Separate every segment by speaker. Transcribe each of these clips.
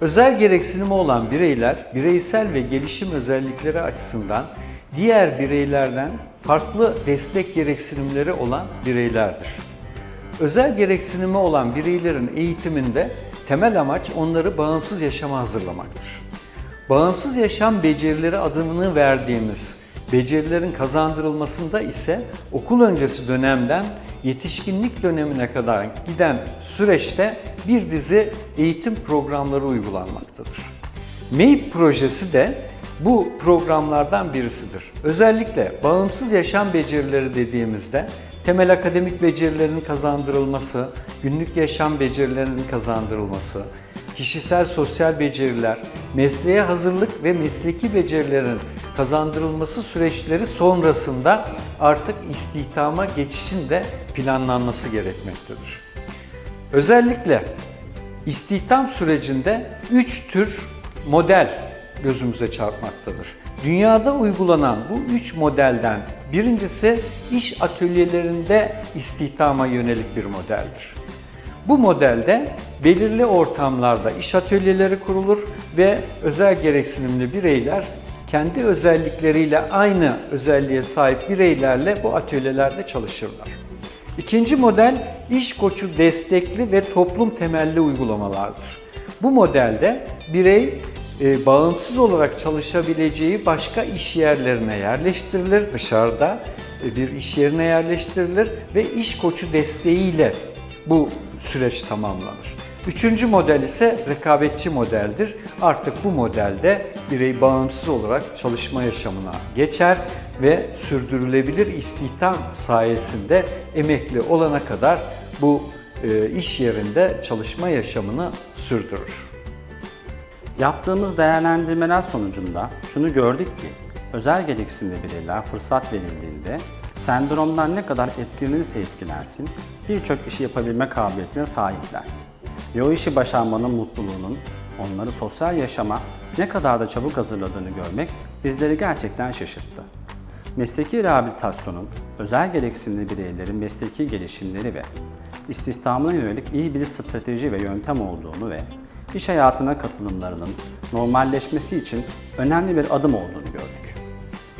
Speaker 1: Özel gereksinimi olan bireyler, bireysel ve gelişim özellikleri açısından diğer bireylerden farklı destek gereksinimleri olan bireylerdir. Özel gereksinimi olan bireylerin eğitiminde temel amaç onları bağımsız yaşama hazırlamaktır. Bağımsız yaşam becerileri adını verdiğimiz becerilerin kazandırılmasında ise okul öncesi dönemden yetişkinlik dönemine kadar giden süreçte bir dizi eğitim programları uygulanmaktadır. MEİP projesi de bu programlardan birisidir. Özellikle bağımsız yaşam becerileri dediğimizde temel akademik becerilerin kazandırılması, günlük yaşam becerilerinin kazandırılması, kişisel sosyal beceriler, mesleğe hazırlık ve mesleki becerilerin kazandırılması süreçleri sonrasında artık istihdama geçişin de planlanması gerekmektedir. Özellikle istihdam sürecinde üç tür model gözümüze çarpmaktadır. Dünyada uygulanan bu üç modelden birincisi iş atölyelerinde istihdama yönelik bir modeldir. Bu modelde belirli ortamlarda iş atölyeleri kurulur ve özel gereksinimli bireyler kendi özellikleriyle aynı özelliğe sahip bireylerle bu atölyelerde çalışırlar. İkinci model iş koçu destekli ve toplum temelli uygulamalardır. Bu modelde birey e, bağımsız olarak çalışabileceği başka iş yerlerine yerleştirilir. Dışarıda e, bir iş yerine yerleştirilir ve iş koçu desteğiyle bu süreç tamamlanır. Üçüncü model ise rekabetçi modeldir. Artık bu modelde birey bağımsız olarak çalışma yaşamına geçer ve sürdürülebilir istihdam sayesinde emekli olana kadar bu e, iş yerinde çalışma yaşamını sürdürür.
Speaker 2: Yaptığımız değerlendirmeler sonucunda şunu gördük ki özel gereksinimli bireyler fırsat verildiğinde sendromdan ne kadar etkilenirse etkilensin birçok işi yapabilme kabiliyetine sahipler. Ve o işi başarmanın mutluluğunun onları sosyal yaşama ne kadar da çabuk hazırladığını görmek bizleri gerçekten şaşırttı. Mesleki rehabilitasyonun özel gereksinimli bireylerin mesleki gelişimleri ve istihdamına yönelik iyi bir strateji ve yöntem olduğunu ve iş hayatına katılımlarının normalleşmesi için önemli bir adım olduğunu gördük.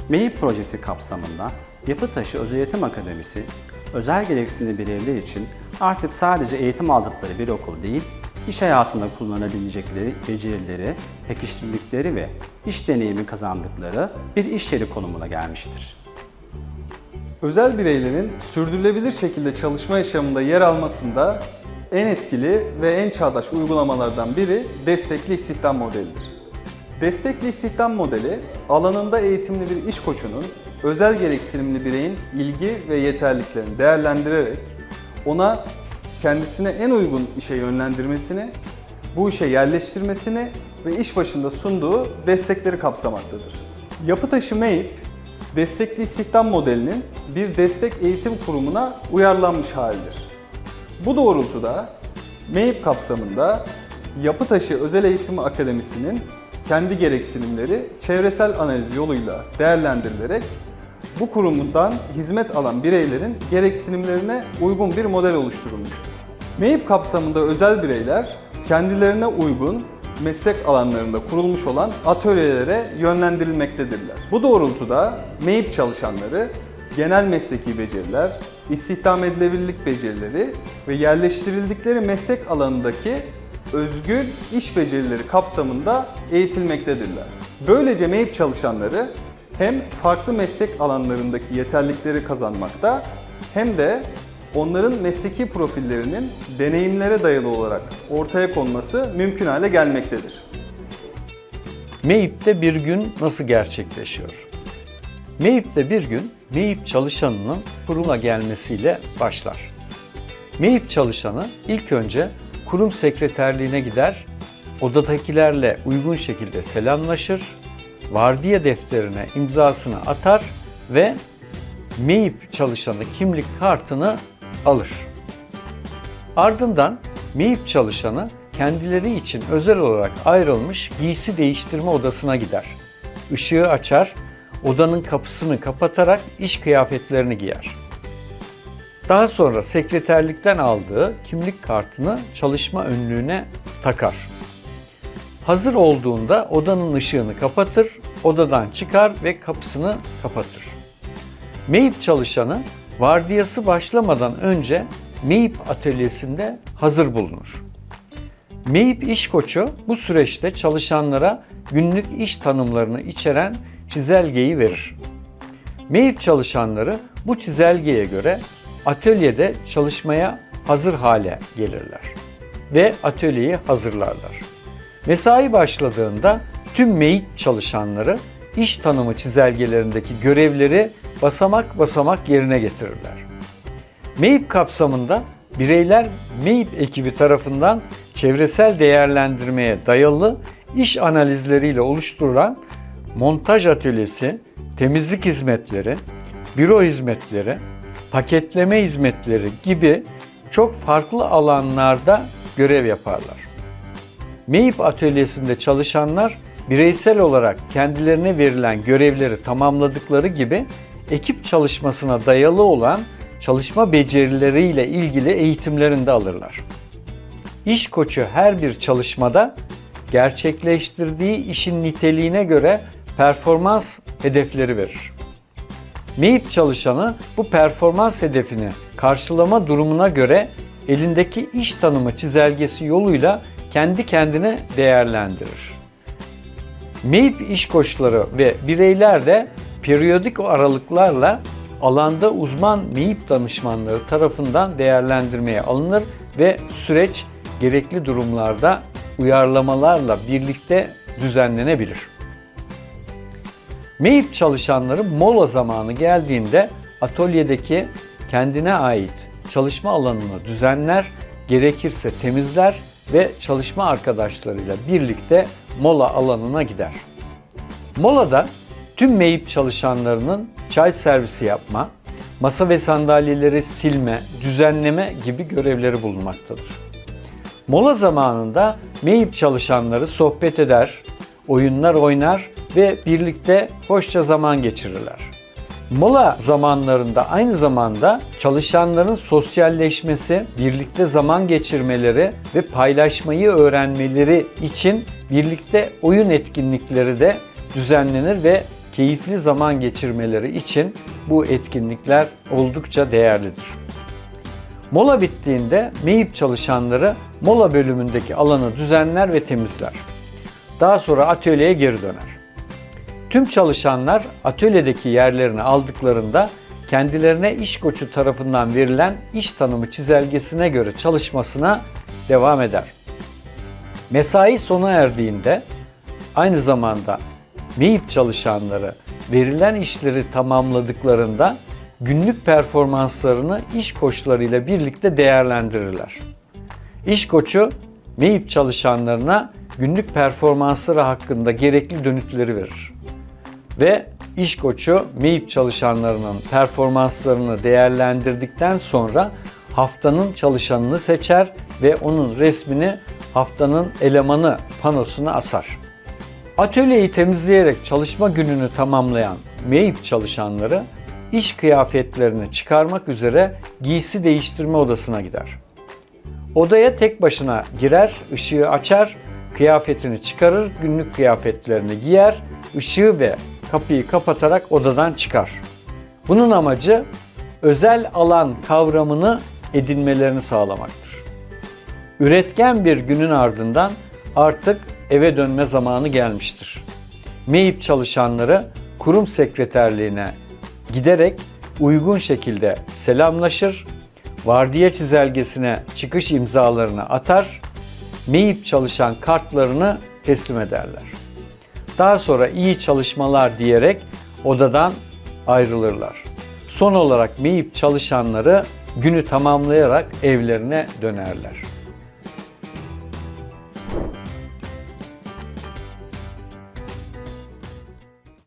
Speaker 2: MEİP projesi kapsamında Yapıtaşı Özel Eğitim Akademisi, özel gereksinimli bireyler için artık sadece eğitim aldıkları bir okul değil, iş hayatında kullanabilecekleri becerileri, pekiştirdikleri ve iş deneyimi kazandıkları bir iş yeri konumuna gelmiştir.
Speaker 3: Özel bireylerin sürdürülebilir şekilde çalışma yaşamında yer almasında en etkili ve en çağdaş uygulamalardan biri destekli istihdam modelidir. Destekli istihdam modeli, alanında eğitimli bir iş koçunun özel gereksinimli bireyin ilgi ve yeterliliklerini değerlendirerek ona kendisine en uygun işe yönlendirmesini, bu işe yerleştirmesini ve iş başında sunduğu destekleri kapsamaktadır. Yapıtaşı MEİP, destekli istihdam modelinin bir destek eğitim kurumuna uyarlanmış halidir. Bu doğrultuda MEİP kapsamında Yapıtaşı Özel Eğitim Akademisi'nin kendi gereksinimleri çevresel analiz yoluyla değerlendirilerek bu kurumundan hizmet alan bireylerin gereksinimlerine uygun bir model oluşturulmuştur. MEİP kapsamında özel bireyler kendilerine uygun meslek alanlarında kurulmuş olan atölyelere yönlendirilmektedirler. Bu doğrultuda MEİP çalışanları genel mesleki beceriler, istihdam edilebilirlik becerileri ve yerleştirildikleri meslek alanındaki özgür iş becerileri kapsamında eğitilmektedirler. Böylece MEİP çalışanları hem farklı meslek alanlarındaki yeterlilikleri kazanmakta hem de onların mesleki profillerinin deneyimlere dayalı olarak ortaya konması mümkün hale gelmektedir.
Speaker 1: MEİP'te bir gün nasıl gerçekleşiyor? MEİP'te bir gün MEİP çalışanının kuruma gelmesiyle başlar. MEİP çalışanı ilk önce kurum sekreterliğine gider, odadakilerle uygun şekilde selamlaşır, vardiya defterine imzasını atar ve MEİP çalışanı kimlik kartını alır. Ardından MEİP çalışanı kendileri için özel olarak ayrılmış giysi değiştirme odasına gider. Işığı açar, odanın kapısını kapatarak iş kıyafetlerini giyer. Daha sonra sekreterlikten aldığı kimlik kartını çalışma önlüğüne takar. Hazır olduğunda odanın ışığını kapatır, odadan çıkar ve kapısını kapatır. Meyip çalışanı vardiyası başlamadan önce Meyip atölyesinde hazır bulunur. Meyip iş koçu bu süreçte çalışanlara günlük iş tanımlarını içeren çizelgeyi verir. Meyip çalışanları bu çizelgeye göre atölyede çalışmaya hazır hale gelirler ve atölyeyi hazırlarlar. Mesai başladığında tüm meyip çalışanları iş tanımı çizelgelerindeki görevleri basamak basamak yerine getirirler. MEİP kapsamında bireyler MEİP ekibi tarafından çevresel değerlendirmeye dayalı iş analizleriyle oluşturulan montaj atölyesi, temizlik hizmetleri, büro hizmetleri, paketleme hizmetleri gibi çok farklı alanlarda görev yaparlar. MEİP atölyesinde çalışanlar bireysel olarak kendilerine verilen görevleri tamamladıkları gibi ekip çalışmasına dayalı olan çalışma becerileriyle ilgili eğitimlerini de alırlar. İş koçu her bir çalışmada gerçekleştirdiği işin niteliğine göre performans hedefleri verir. MEİP çalışanı bu performans hedefini karşılama durumuna göre elindeki iş tanımı çizelgesi yoluyla kendi kendine değerlendirir. MEİP iş koçları ve bireyler de periyodik aralıklarla alanda uzman MEİP danışmanları tarafından değerlendirmeye alınır ve süreç gerekli durumlarda uyarlamalarla birlikte düzenlenebilir. MEİP çalışanları mola zamanı geldiğinde atölyedeki kendine ait çalışma alanını düzenler, gerekirse temizler ve çalışma arkadaşlarıyla birlikte mola alanına gider. Molada tüm MEİP çalışanlarının çay servisi yapma, masa ve sandalyeleri silme, düzenleme gibi görevleri bulunmaktadır. Mola zamanında MEİP çalışanları sohbet eder, oyunlar oynar ve birlikte hoşça zaman geçirirler. Mola zamanlarında aynı zamanda çalışanların sosyalleşmesi, birlikte zaman geçirmeleri ve paylaşmayı öğrenmeleri için birlikte oyun etkinlikleri de düzenlenir ve keyifli zaman geçirmeleri için bu etkinlikler oldukça değerlidir. Mola bittiğinde MEİP çalışanları mola bölümündeki alanı düzenler ve temizler. Daha sonra atölyeye geri döner. Tüm çalışanlar atölyedeki yerlerini aldıklarında kendilerine iş koçu tarafından verilen iş tanımı çizelgesine göre çalışmasına devam eder. Mesai sona erdiğinde aynı zamanda MEİP çalışanları verilen işleri tamamladıklarında günlük performanslarını iş koçlarıyla birlikte değerlendirirler. İş koçu MEİP çalışanlarına günlük performansları hakkında gerekli dönütleri verir. Ve iş koçu MEİP çalışanlarının performanslarını değerlendirdikten sonra haftanın çalışanını seçer ve onun resmini haftanın elemanı panosuna asar. Atölyeyi temizleyerek çalışma gününü tamamlayan MEİP çalışanları iş kıyafetlerini çıkarmak üzere giysi değiştirme odasına gider. Odaya tek başına girer, ışığı açar, kıyafetini çıkarır, günlük kıyafetlerini giyer, ışığı ve kapıyı kapatarak odadan çıkar. Bunun amacı özel alan kavramını edinmelerini sağlamaktır. Üretken bir günün ardından artık eve dönme zamanı gelmiştir. MEİP çalışanları kurum sekreterliğine giderek uygun şekilde selamlaşır, vardiya çizelgesine çıkış imzalarını atar, MEİP çalışan kartlarını teslim ederler. Daha sonra iyi çalışmalar diyerek odadan ayrılırlar. Son olarak MEİP çalışanları günü tamamlayarak evlerine dönerler.